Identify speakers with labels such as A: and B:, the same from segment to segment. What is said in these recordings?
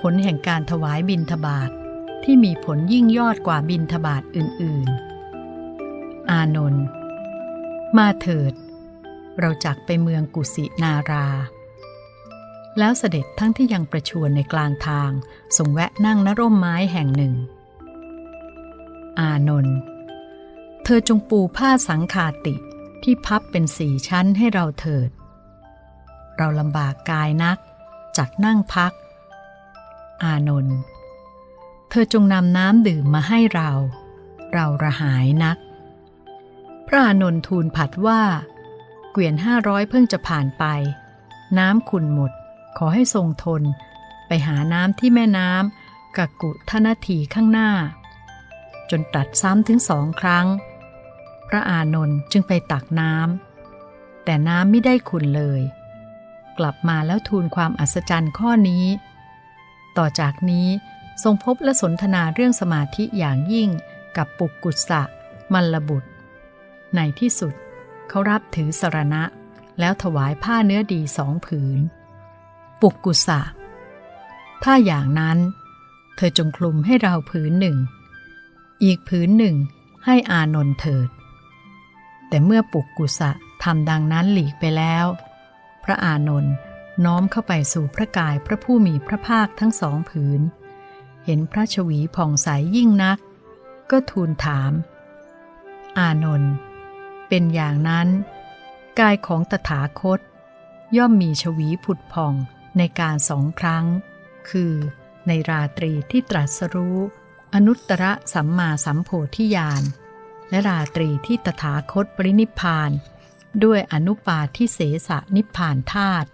A: ผลแห่งการถวายบิณฑบาตทที่มีผลยิ่งยอดกว่าบิณฑบาตอื่น ๆ อานนท์มาเถิด เราจักไปเมืองกุสินารา แล้วเสด็จทั้งที่ยังประชวรในกลางทางทรงแวะนั่งณร่มไม้แห่งหนึ่ง อานนท์เธอจงปูผ้าสังคาติที่พับเป็นสี่ชั้นให้เราเถิด เราลำบากกายนัก จักนั่งพัก อานนท์เธอจงนำน้ำดื่มมาให้เรา เราระหายนัก พระอานนท์ทูลผัดว่า เกวียนห้าร้อยเพิ่งจะผ่านไป น้ำขุนหมด ขอให้ทรงทน ไปหาน้ำที่แม่น้ำกักกุทนาทีข้างหน้า จนตัดซ้ำถึงสองครั้ง พระอานนท์จึงไปตักน้ำแต่น้ำไม่ได้ขุนเลย กลับมาแล้วทูลความอัศจรรย์ข้อนี้ ต่อจากนี้ทรงพบและสนทนาเรื่องสมาธิอย่างยิ่งกับปุกกุสะมัลลบุตร ในที่สุดเขารับถือสรณะ แล้วถวายผ้าเนื้อดีสองผืน ปุกกุสะถ้าอย่างนั้น เธอจงคลุมให้เราผืนหนึ่ง อีกผืนหนึ่งให้อานนท์เถิด แต่เมื่อปุกกุสะทำดังนั้นหลีกไปแล้ว พระอานนท์ น้อมเข้าไปสู่พระกายพระผู้มีพระภาคทั้งสองผืน เห็นพระชวีผ่องใสยยิ่งนัก ก็ทูลถาม อานนท์เป็นอย่างนั้น กายของตถาคต ย่อมมีชวีผุดผ่องในการสองครั้ง คือในราตรีที่ตรัสรู้ อนุตตรสัมมาสัมโพธิญาณ และราตรีที่ตถาคตปรินิพาน ด้วยอนุปาทิเสสนิพพานธาตุ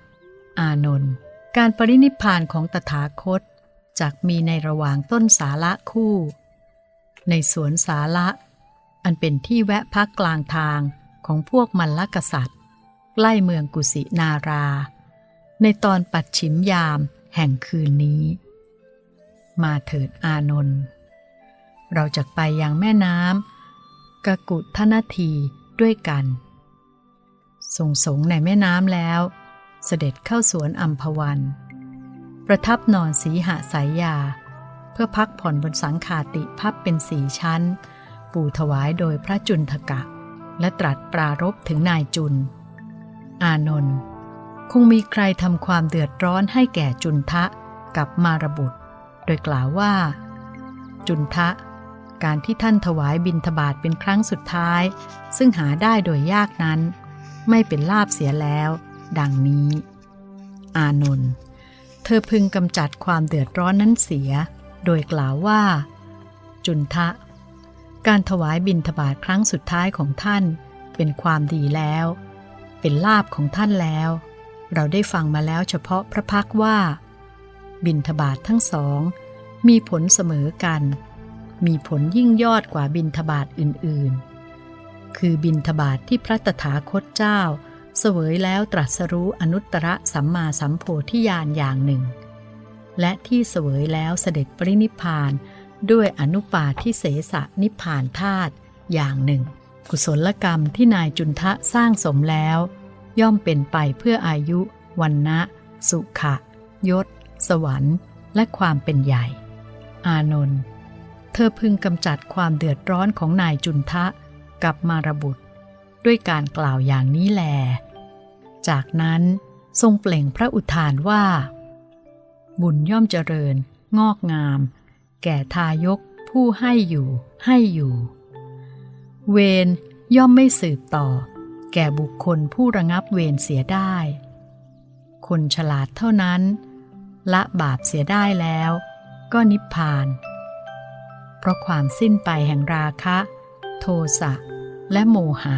A: อานนท์การปรินิพพานของตถาคตจักมีในระหว่างต้นสาละคู่ ในสวนสาละอันเป็นที่แวะพักกลางทางของพวกมัลลกษัตริย์ใกล้เมืองกุสินารา ในตอนปัดฉิมยามแห่งคืนนี้ มาเถิดอานนท์เราจะไปยังแม่น้ำกกุทนาทีด้วยกันทรงสงในแม่น้ำแล้ว เสด็จเข้าสวนอัมพวัน ประทับนอนสีหาสายยา เพื่อพักผ่อนบนสังขาติพับเป็นสีชั้น ปูถวายโดยพระจุนทกะ และตรัสปรารบถึงนายจุน อานนท์คงมีใครทำความเดือดร้อนให้แก่จุนทะกับมารบุตร โดยกล่าวว่า จุนทะ การที่ท่านถวายบิณฑบาตเป็นครั้งสุดท้าย ซึ่งหาได้โดยยากนั้น ไม่เป็นลาบเสียแล้ว ดังนี้ อานนท์เธอพึงกำจัดความเดือดร้อนนั้นเสีย โดยกล่าวว่า จุนทะ การถวายบิณฑบาตครั้งสุดท้ายของท่าน เป็นความดีแล้ว เป็นลาบของท่านแล้ว เราได้ฟังมาแล้วเฉพาะพระพักว่า บิณฑบาตทั้งสอง มีผลเสมอกัน มีผลยิ่งยอดกว่าบิณฑบาตอื่น ๆ คือบิณฑบาตทที่พระตถาคตเจ้า เสวยแล้วตรัสรู้อนุตตรสัมมาสัมโพธิญาณอย่างหนึ่ง และที่เสวยแล้วเสด็จปรินิพานด้วยอนุปาทิเสสนิพพานธาตุอย่างหนึ่ง กุศลกรรมที่นายจุนทะสร้างสมแล้ว ย่อมเป็นไปเพื่ออายุวันนะสุขะ ยศ สวรรค์ และความเป็นใหญ่ อานนท์เธอพึงกำจัดความเดือดร้อนของนายจุนทะกับมารบุตร ด้วยการกล่าวอย่างนี้แล จากนั้นทรงเปล่งพระอุทานว่า บุญย่อมเจริญ งอกงาม แก่ทายกผู้ให้อยู่ให้อยู่ เวรย่อมไม่สืบต่อ แก่บุคคลผู้ระงับเวรเสียได้ คนฉลาดเท่านั้น ละบาปเสียได้แล้ว ก็นิพพาน เพราะความสิ้นไปแห่งราคะ โทสะและโมหะ